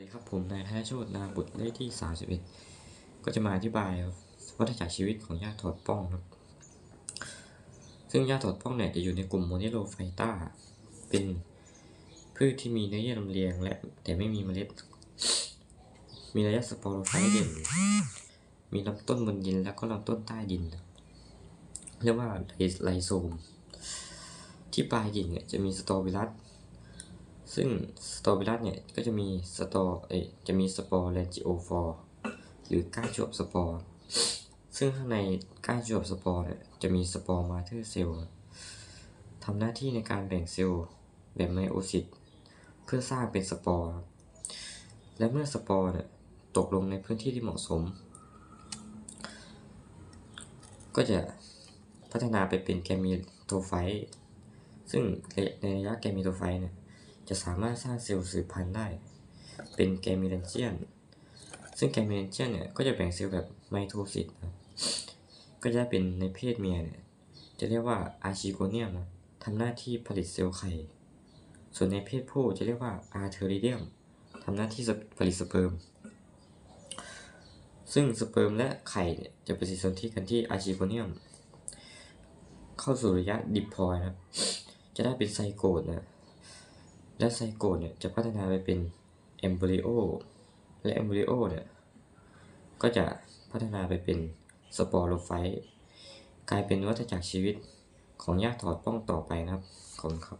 สวัสดีครับผมนายแพทย์โชตนาบุตรเลขที่ 31 ก็จะมาอธิบายวัฏจักรชีวิตของหญ้าถอดป้องครับ ซึ่งหญ้าถอดป้องเนี่ยจะอยู่ในกลุ่มโมนิโลไฟต้า เป็นพืชที่มีเนื้อเยื่อลำเลียง และแต่ไม่มีเมล็ด มีระยะสปอโรไฟต์เด่น มีลำต้นบนดินแล้วก็ลำต้นใต้ดิน เรียกว่าไลโซม ที่ปลายกิ่งเนี่ยจะมีสตอบิลัส ซึ่งสตอบิลัสเนี่ยก็จะมีสตอเอจะมีสปอร์แลนจิโอฟอร์หรือก้านจวบสปอร์ ซึ่งข้างในก้านจวบสปอร์เนี่ยจะมีสปอร์มาเธอร์เซลล์ทำหน้าที่ในการแบ่งเซลล์แบบไมโอซิตเพื่อสร้างเป็นสปอร์ และเมื่อสปอร์เนี่ยตกลงในพื้นที่ที่เหมาะสม ก็จะพัฒนาไปเป็นแกมีโทไฟซึ่งในระยะแกมีโทไฟเนี่ย จะสามารถสร้างเซลล์สืบพันธุ์ได้ เป็นแกมิเลนเจียน ซึ่งแกมิเลนเจียนเนี่ยก็จะแบ่งเซลล์แบบไมโทซิสนะก็จะเป็นในเพศเมียเนี่ยจะเรียกว่าอาร์ชิโกเนียมนะทำหน้าที่ผลิตเซลล์ไข่ ส่วนในเพศผู้จะเรียกว่าอาร์เทอริเดียมทำหน้าที่ผลิตสเปิร์ม ซึ่งสเปิร์มและไข่เนี่ยจะปฏิสนธิกันที่อาร์ชิโกเนียม เข้าสู่ระยะดิปพอยนะ จะได้เป็นไซโกตนะ และไซโกตเนี่ยจะพัฒนาไปเป็นเอมบริโอและเอมบริโอเนี่ยก็จะพัฒนาไปเป็นสปอโรไฟต์กลายเป็นวัฏจักรชีวิตของยากถอดป้องต่อไปนะครับขอบคุณครับ